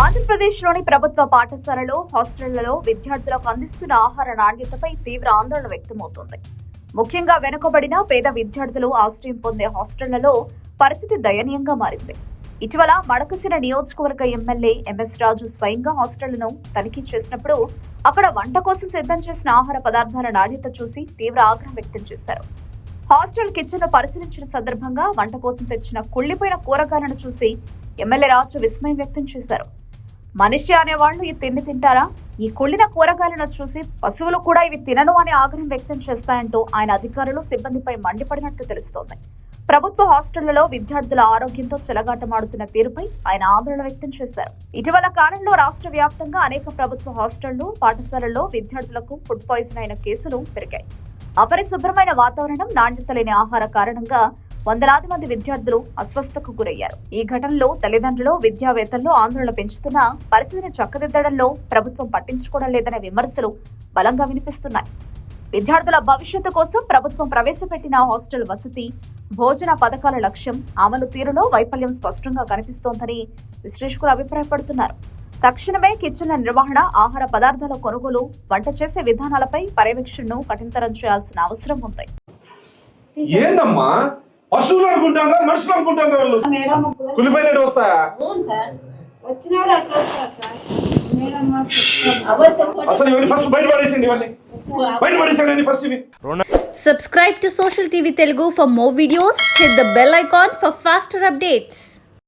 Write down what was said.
ఆంధ్రప్రదేశ్లోని ప్రభుత్వ పాఠశాలలో హాస్టళ్ళలో విద్యార్థులకు అందిస్తున్న ఆహార నాణ్యతపై తీవ్ర ఆందోళన వ్యక్తమవుతోంది. ముఖ్యంగా వెనుకబడిన పేద విద్యార్థులు ఆశ్రయం పొందే హాస్టళ్ళలో పరిస్థితి దయనీయంగా మారింది. ఇటీవల మడకసిన నియోజకవర్గ ఎమ్మెల్యే ఎంఎస్ రాజు స్వయంగా హాస్టళ్ళను తనిఖీ చేసినప్పుడు అక్కడ వంట కోసం సిద్ధం చేసిన ఆహార పదార్థాల నాణ్యత చూసి తీవ్ర ఆగ్రహం వ్యక్తం చేశారు. హాస్టల్ కిచెన్ను పరిశీలించిన సందర్భంగా వంట కోసం తెచ్చిన కుళ్ళిపోయిన కూరగాయలను చూసి ఎమ్మెల్యే రాజు విస్మయం వ్యక్తం చేశారు. మనిషి అనేవాళ్ళు ఈ తిండి తింటారా? ఈ కుళ్ళిన కూరగాయలను చూసి పశువులు కూడా ఇవి తినను అనే ఆగ్రహం వ్యక్తం చేస్తాయంటూ ఆయన అధికారులు సిబ్బందిపై మండిపడినట్లు తెలుస్తోంది. ప్రభుత్వ హాస్టళ్ళలో విద్యార్థుల ఆరోగ్యంతో చెలగాటమాడుతున్న తీరుపై ఆయన ఆందోళన వ్యక్తం చేశారు. ఇటీవల కాలంలో రాష్ట్ర వ్యాప్తంగా అనేక ప్రభుత్వ హాస్టళ్ళు పాఠశాలల్లో విద్యార్థులకు ఫుడ్ పాయిజన్ అయిన కేసులు పెరిగాయి. అపరిశుభ్రమైన వాతావరణం నాణ్యత లేని ఆహార కారణంగా వందలాది మంది విద్యార్థులు అస్వస్థకు గురయ్యారు. ఈ ఘటనలో తల్లిదండ్రులు విద్యావేత్తల్లో ఆందోళన పెంచుతున్న పరిస్థితిని చక్కదిద్దడంలో ప్రభుత్వం పట్టించుకోవడం లేదనే విమర్శలు బలంగా వినిపిస్తున్నాయి. విద్యార్థుల భవిష్యత్తు కోసం ప్రభుత్వం ప్రవేశపెట్టిన హాస్టల్ వసతి భోజన పథకాల లక్ష్యం అమలు తీరులో వైఫల్యం స్పష్టంగా కనిపిస్తోందని విశ్లేషకులు అభిప్రాయపడుతున్నారు. తక్షణమే కిచెన్ల నిర్వహణ ఆహార పదార్థాల కొనుగోలు వంట చేసే విధానాలపై పర్యవేక్షణను కఠినతరం చేయాల్సిన అవసరం ఉంది. ఏందమ్మా? పశువులు అనుకుంటారా మనుషులు అనుకుంటారా వాళ్ళు. కులిపోయినట్టు వస్తాయా? అసలు ఇవన్నీ ఫస్ట్ బయట పడేసింది ఇవన్నీ. బయట పడేసాడు ఫస్ట్ ఇవి. Subscribe to Social TV Telugu for more videos. Hit the bell icon for faster updates.